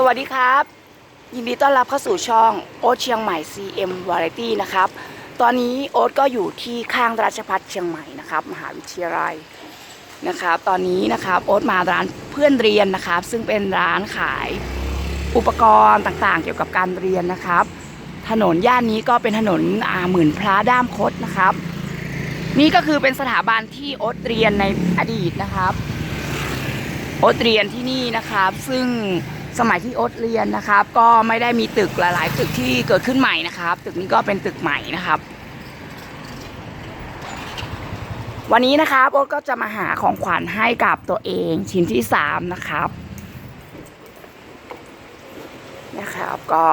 สวัสดีครับ ยินดีต้อนรับเข้าสู่ช่องโอ๊ตเชียงใหม่ CM Variety นะครับ ตอนนี้โอ๊ตก็อยู่ที่ข้างราชพัฒเชียงใหม่นะครับ มหาวิทยาลัยนะครับ ตอนนี้นะครับโอ๊ตมาร้านเพื่อนเรียนนะครับ ซึ่งเป็นร้านขายอุปกรณ์ต่างๆ เกี่ยวกับการเรียนนะครับ ถนนย่านนี้ก็เป็นถนนอ่าหมื่นพระด้ามคดนะครับ นี่ก็คือเป็นสถาบันที่โอ๊ตเรียนในอดีตนะครับ โอ๊ตเรียนที่นี่นะครับ ซึ่ง สมัยที่โอ๊ตเรียนนะครับ ก็ไม่ได้มีตึกหลาย ๆ ตึกที่เกิดขึ้นใหม่นะครับ ตึกนี้ก็เป็นตึกใหม่นะครับ วันนี้นะครับโอ๊ตก็จะมาหาของขวัญให้กับตัวเองชิ้นที่สามนะครับนะครับก็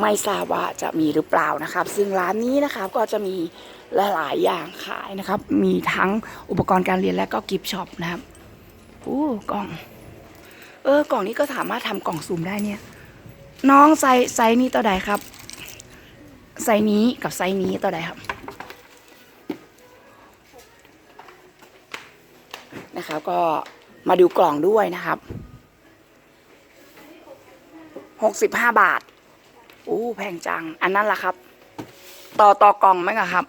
ไม่ทราบว่าจะมีหรือเปล่านะครับ ซึ่งร้านนี้นะครับก็จะมีหลายๆอย่างขายนะครับ มีทั้งอุปกรณ์การเรียนและก็กิฟช็อปนะครับ อู้กล่อง เออกล่องนี้ก็สามารถทำกล่องซูมได้เนี่ย น้องไซส์ไซนี้ตัวใดครับ ไซส์นี้กับไซส์นี้ตัวใดครับนะครับก็มาดูกล่องด้วยนะครับหกสิบห้าบาทอู้แพงจัง อันนั้นล่ะครับ ต่อต่อกล่องไหมครับ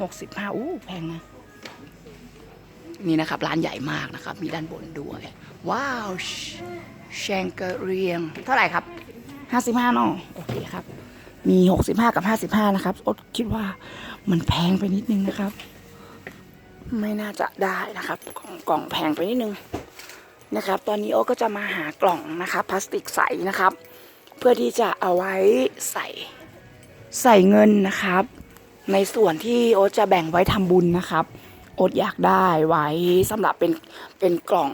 หกสิบห้าอู้แพงนะ นี่นะครับร้านใหญ่มากนะครับ มีด้านบนด้วย ว้าวแชงเกเรียง เท่าไหร่ครับห้าสิบห้านาะโอเคครับ มีหกสิบห้ากับห้าสิบห้านะครับอดคิดว่ามันแพงไปนิดนึงนะครับ ไม่น่าจะได้นะครับ กล่องกล่องแพงไปนิดนึงนะครับ ตอนนี้โอ๊ตก็จะมาหากล่องนะครับพลาสติกใสนะครับ เพื่อที่จะเอาไว้ใส่ใส่เงินนะครับ ในส่วนที่โอ๊ตจะแบ่งไว้ทำบุญนะครับ อ๊ตอยากได้ไว้สำหรับเป็นเป็นกล่อง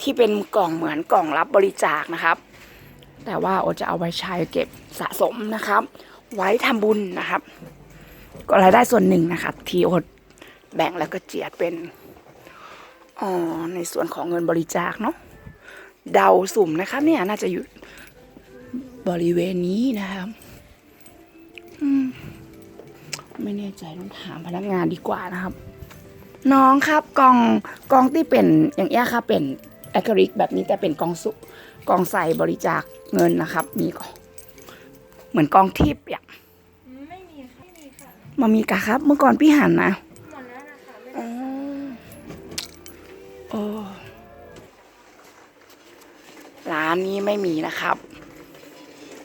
ที่เป็นกล่องเหมือนกล่องรับบริจาคนะครับ แต่ว่าโอ๊ตจะเอาไว้ใช้เก็บสะสมนะครับ ไว้ทำบุญนะครับ ก็รายได้ส่วนหนึ่งนะครับที่โอ๊ตแบ่งแล้วก็เจียดเป็นอ๋อในส่วนของเงินบริจาคเนาะเดาสุ่มนะครับ เนี่ยน่าจะอยู่บริเวณนี้นะครับอืมไม่แน่ใจต้องถามพนักงานดีกว่านะครับ น้องครับกล่องกล่องที่เป็นอย่างเงี้ยครับเป็นแอคริกแบบนี้แต่เป็นกล่องสุกล่องใส่บริจาคเงินนะครับ นี่ก็ เหมือนกล่องทิปอย่างไม่มีค่ะไม่มีค่ะมามีกะครับ เมื่อก่อนพี่หันนะหมดแล้วนะคะไม่อ๋อโอ้ร้านนี้ไม่มีนะครับ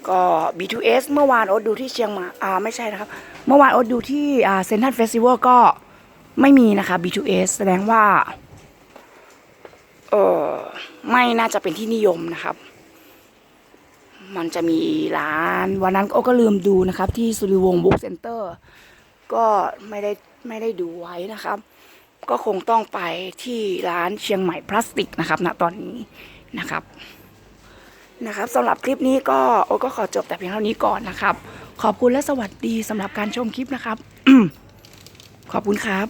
ก็ B2S เมื่อวานโอ๊ตดูที่เชียงใหม่อ่าไม่ใช่นะครับ เมื่อวานโอ๊ตดูที่อ่าเซนทันเฟสติวัลก็ ไม่มีนะคะ B2S แสดงว่า เออไม่น่าจะเป็นที่นิยมนะครับ มันจะมีร้านวันนั้นโอ๊ตก็ลืมดูนะครับ ที่สุริวงศ์บุ๊กเซ็นเตอร์ก็ไม่ได้ไม่ได้ดูไว้นะครับ ก็คงต้องไปที่ร้านเชียงใหม่พลาสติกนะครับณตอนนี้นะครับนะครับสำหรับคลิปนี้ก็โอก็ขอจบแต่เพียงเท่านี้ก่อนนะครับ ขอบคุณและสวัสดีสำหรับการชมคลิปนะครับ ขอบคุณครับ